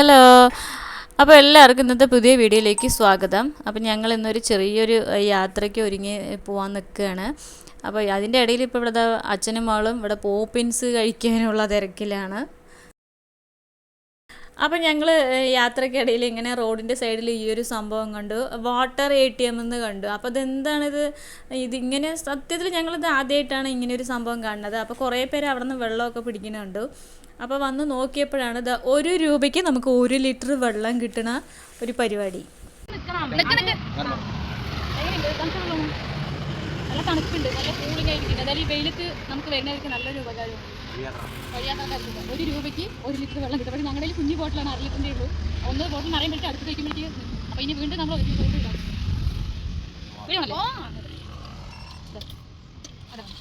Hello അപ്പോൾ എല്ലാവർക്കും ഇന്നത്തെ പുതിയ വീഡിയോയിലേക്ക് സ്വാഗതം. അപ്പോൾ ഞങ്ങൾ ഇന്നൊരു ചെറിയൊരു യാത്രയ്ക്ക് ഒരുങ്ങി പോകാൻ നിൽക്കുകയാണ് അപ്പോൾ അതിന്റെ ഇടയിൽ ഇപ്പോൾ ഇവിടെ അച്ഛനും മകളും ഇവിടെ പോപ്പിൻസ് കഴിക്കാനുള്ള തിരക്കിലാണ്. അപ്പം ഞങ്ങൾ യാത്രക്കിടയിൽ ഇങ്ങനെ റോഡിന്റെ സൈഡിൽ ഈ ഒരു സംഭവം കണ്ടു. വാട്ടർ എ ടി എം എന്ന് കണ്ടു. അപ്പോൾ അതെന്താണിത്? ഇതിങ്ങനെ സത്യത്തിൽ ഞങ്ങളിത് ആദ്യമായിട്ടാണ് ഇങ്ങനെ ഒരു സംഭവം കാണുന്നത്. അപ്പോൾ കുറേ പേര് അവിടെ നിന്ന് വെള്ളമൊക്കെ പിടിക്കുന്നുണ്ട്. അപ്പോൾ വന്ന് നോക്കിയപ്പോഴാണ് ഇത് ഒരു രൂപയ്ക്ക് നമുക്ക് ഒരു ലിറ്റർ വെള്ളം കിട്ടണ ഒരു പരിപാടി. നല്ല തണുപ്പുണ്ട്. നല്ല കൂളിംഗ് ആയിരിക്കും അതായത് ഈ വെയിലത്ത് നമുക്ക് വരുന്നവർക്ക് നല്ലൊരു ഉപകാരമാണ്. വഴിയാത്രക്കാർക്ക് ഒരു രൂപയ്ക്ക് ഒരു ലിറ്റർ വെള്ളം കിട്ടും. പക്ഷേ ഞങ്ങളുടെ കുഞ്ഞു ബോട്ടിലാണ് അര ലിറ്ററിന്റെ ഉള്ളൂ. ഒന്ന് ബോട്ടിൽ നിറയുമ്പോഴേക്കും അടുത്ത് കഴിക്കുമ്പോഴേക്ക് അപ്പോൾ ഇനി വീണ്ടും നമ്മൾ ഒരു ബോട്ടിൽ ഇടാം വീഴണമല്ലേ ദാ. അതാണ്.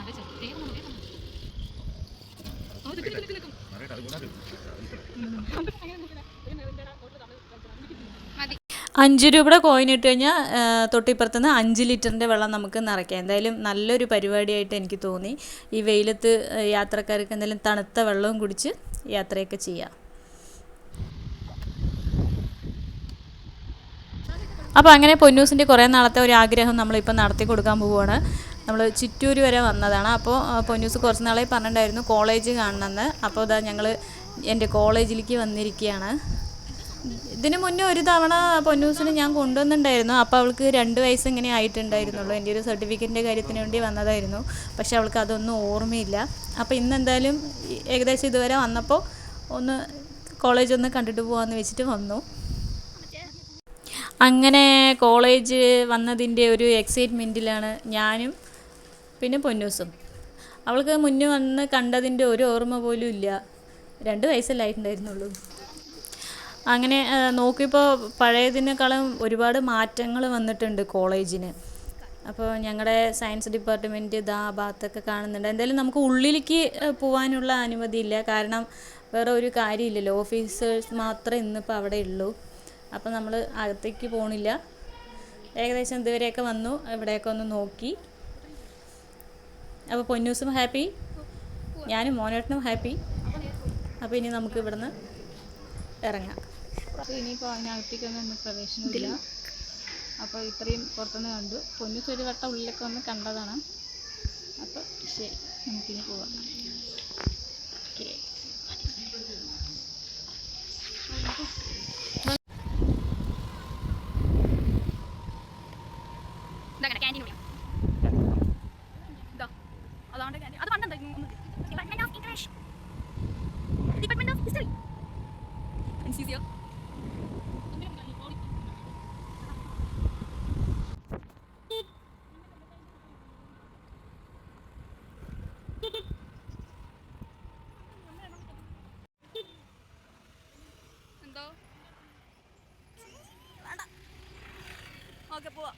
അതെ ചേച്ചി. വേഗം വന്നോ, വേഗം വന്നോ. ഓ, നിക്ക്, നിക്ക്, നിക്ക്, നിക്ക്. അഞ്ച് രൂപയുടെ കോയിൻ ഇട്ട് കഴിഞ്ഞാൽ തൊട്ടിപ്പുറത്ത് നിന്ന് അഞ്ച് ലിറ്ററിന്റെ വെള്ളം നമുക്ക് നിറയ്ക്കാം. എന്തായാലും നല്ലൊരു പരിപാടിയായിട്ട് എനിക്ക് തോന്നി. ഈ വെയിലത്ത് യാത്രക്കാർക്ക് എന്തായാലും തണുത്ത വെള്ളവും കുടിച്ച് യാത്രയൊക്കെ ചെയ്യാം. അപ്പോൾ അങ്ങനെ പൊന്നൂസിന്റെ കുറേ നാളത്തെ ഒരു ആഗ്രഹം നമ്മളിപ്പോൾ നടത്തി കൊടുക്കാൻ പോവുകയാണ് നമ്മൾ ചിറ്റൂർ വരെ വന്നതാണ്. അപ്പോൾ പൊന്നൂസ് കുറച്ച് നാളെ പറഞ്ഞിട്ടുണ്ടായിരുന്നു കോളേജ് കാണണമെന്ന് അപ്പോൾ ഇതാ ഞങ്ങൾ എന്റെ കോളേജിലേക്ക് വന്നിരിക്കുകയാണ് ഇതിന് മുന്നേ ഒരു തവണ പൊന്നൂസിന് ഞാൻ കൊണ്ടുവന്നിട്ടുണ്ടായിരുന്നു. അപ്പോൾ അവൾക്ക് രണ്ട് വയസ്സ് ഇങ്ങനെ ആയിട്ടുണ്ടായിരുന്നുള്ളൂ. എന്റെ ഒരു സർട്ടിഫിക്കറ്റിന്റെ കാര്യത്തിന് വേണ്ടി വന്നതായിരുന്നു. പക്ഷെ അവൾക്ക് അതൊന്നും ഓർമ്മയില്ല. അപ്പോൾ ഇന്ന് എന്തായാലും ഏകദേശം ഇതുവരെ വന്നപ്പോൾ ഒന്ന് കോളേജ് ഒന്ന് കണ്ടിട്ട് പോകാമെന്ന് വെച്ചിട്ട് വന്നു. അങ്ങനെ കോളേജ് വന്നതിന്റെ ഒരു എക്സൈറ്റ്മെന്റിലാണ് ഞാനും പിന്നെ പൊന്നൂസും. അവൾക്ക് മുന്നേ വന്ന് കണ്ടതിന്റെ ഒരു ഓർമ്മ പോലും ഇല്ല. രണ്ട് വയസ്സല്ലായിട്ടുണ്ടായിരുന്നുള്ളൂ അങ്ങനെ നോക്കിയപ്പോൾ പഴയതിനേക്കാളും ഒരുപാട് മാറ്റങ്ങൾ വന്നിട്ടുണ്ട് കോളേജിന്. അപ്പോൾ ഞങ്ങളുടെ സയൻസ് ഡിപ്പാർട്ട്മെന്റ് ദാ ഭാഗത്തൊക്കെ കാണുന്നുണ്ട്. എന്തായാലും നമുക്ക് ഉള്ളിലേക്ക് പോകാനുള്ള അനുമതിയില്ല കാരണം വേറെ ഒരു കാര്യമില്ലല്ലോ. ഓഫീസേഴ്സ് മാത്രമേ ഇന്നിപ്പോൾ അവിടെ ഉള്ളൂ. അപ്പോൾ നമ്മൾ അകത്തേക്ക് പോകണില്ല ഏകദേശം ഇതുവരെയൊക്കെ വന്നു. ഇവിടെയൊക്കെ ഒന്ന് നോക്കി. അപ്പോൾ പൊന്നൂസും ഹാപ്പി. ഞാനും മോനേട്ടനും ഹാപ്പി. അപ്പോൾ ഇനി നമുക്ക് ഇവിടുന്ന് ഇറങ്ങാം. അപ്പോൾ ഇനിയിപ്പോൾ അതിനകത്തേക്കൊന്നും ഇന്ന് പ്രവേശനമില്ല. അപ്പോൾ ഇത്രയും പുറത്തുനിന്ന് കണ്ടു. പൊന്നൂസ് ഒരു വട്ടം ഉള്ളിലൊക്കെ ഒന്ന് കണ്ടതാണ്. അപ്പോൾ ശരി നമുക്കിനി പോവാം. Okay. അതാണ്ട് ക്യാൻറ്റീൻ അത് പണ്ടെന്താ department of English department of history Incisió. എന്തോ വേണ്ട ഓക്കെ പോവാ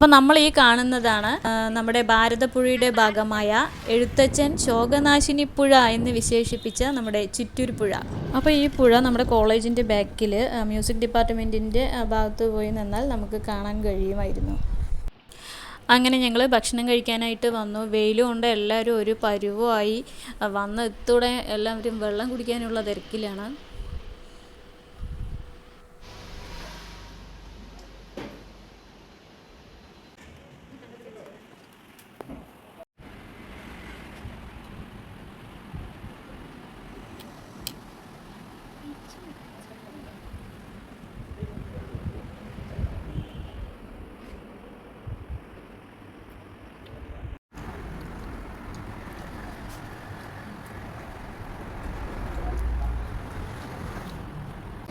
അപ്പോൾ നമ്മൾ ഈ കാണുന്നതാണ് നമ്മുടെ ഭാരതപ്പുഴയുടെ ഭാഗമായ എഴുത്തച്ഛൻ ശോകനാശിനി പുഴ എന്ന് വിശേഷിപ്പിച്ച നമ്മുടെ ചിറ്റൂർ പുഴ. അപ്പോൾ ഈ പുഴ നമ്മുടെ കോളേജിന്റെ ബാക്കിൽ മ്യൂസിക് ഡിപ്പാർട്ട്മെന്റിന്റെ ഭാഗത്ത് പോയി നിന്നാൽ നമുക്ക് കാണാൻ കഴിയുമായിരുന്നു. അങ്ങനെ ഞങ്ങൾ ഭക്ഷണം കഴിക്കാനായിട്ട് വന്നു. വെയിലും കൊണ്ട് എല്ലാവരും ഒരു പരുവമായി വന്നെത്തൂടെ വന്ന് എല്ലാവരും വെള്ളം കുടിക്കാനുള്ള തിരക്കിലാണ്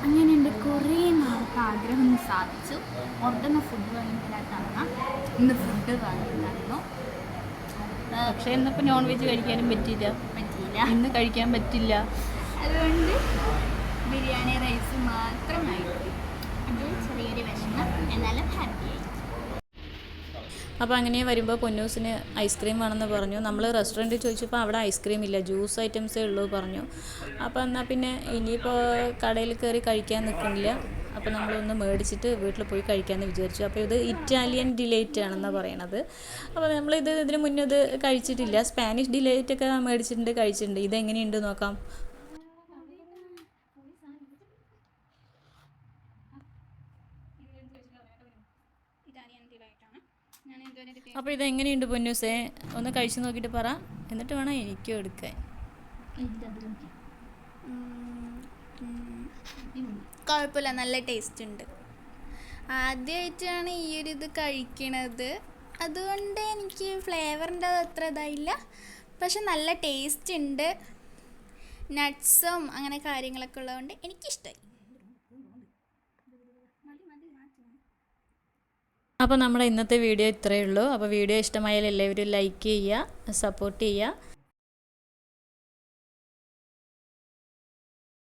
അങ്ങനെ എന്റെ കുറേ നാളത്തെ ആഗ്രഹം സാധിച്ചു. പുറത്തുനിന്ന് ഫുഡ് വാങ്ങിയിട്ടാണ് ഇന്ന് ഫുഡ് വാങ്ങിയിട്ടുണ്ടായിരുന്നു. പക്ഷേ ഇന്നിപ്പോൾ നോൺ വെജ് കഴിക്കാനും പറ്റില്ല പറ്റിയില്ല. ഇന്ന് കഴിക്കാൻ പറ്റില്ല. അതുകൊണ്ട് ബിരിയാണി റൈസ് മാത്രമായി അത് ചെറിയൊരു വിഷമം. എന്നാലും ഹാപ്പിയായി അപ്പോൾ അങ്ങനെ വരുമ്പോൾ പൊന്നൂസിന് ഐസ്ക്രീം വേണമെന്ന് പറഞ്ഞു. നമ്മൾ റെസ്റ്റോറന്റിൽ ചോദിച്ചപ്പോൾ അവിടെ ഐസ്ക്രീം ഇല്ല. ജ്യൂസ് ഐറ്റംസേ ഉള്ളൂ പറഞ്ഞു. അപ്പോൾ എന്നാൽ പിന്നെ ഇനിയിപ്പോൾ കടയിൽ കയറി കഴിക്കാൻ നിൽക്കണില്ല അപ്പോൾ നമ്മളൊന്ന് മേടിച്ചിട്ട് വീട്ടിൽ പോയി കഴിക്കാമെന്ന് വിചാരിച്ചു. അപ്പോൾ ഇത് ഇറ്റാലിയൻ ഡിലേറ്റ് ആണെന്നാണ് പറയണത്. അപ്പോൾ നമ്മളിത് ഇതിന് മുന്നേ ഇത് കഴിച്ചിട്ടില്ല. സ്പാനിഷ് ഡിലേറ്റ് ഒക്കെ മേടിച്ചിട്ടുണ്ട് കഴിച്ചിട്ടുണ്ട്. ഇതെങ്ങനെയുണ്ട് നോക്കാം. അപ്പോൾ ഇതെങ്ങനെയുണ്ട് പൊന്നൂസേ ഒന്ന് കഴിച്ചു നോക്കിയിട്ട് പറ. എന്നിട്ട് വേണം എനിക്കും എടുക്കാൻ. കുഴപ്പമില്ല നല്ല ടേസ്റ്റ് ഉണ്ട്. ആദ്യമായിട്ടാണ് ഈ ഒരു ഇത് കഴിക്കണത്. അതുകൊണ്ട് എനിക്ക് ഫ്ലേവറിന്റെ അത്ര ഇതായില്ല. പക്ഷെ നല്ല ടേസ്റ്റ് ഉണ്ട്. നട്ട്സും അങ്ങനെ കാര്യങ്ങളൊക്കെ ഉള്ളതുകൊണ്ട് എനിക്കിഷ്ടമായി അപ്പോൾ നമ്മുടെ ഇന്നത്തെ വീഡിയോ ഇത്രയേ ഉള്ളൂ. അപ്പോൾ വീഡിയോ ഇഷ്ടമായാൽ എല്ലാവരും ലൈക്ക് ചെയ്യുക സപ്പോർട്ട് ചെയ്യുക.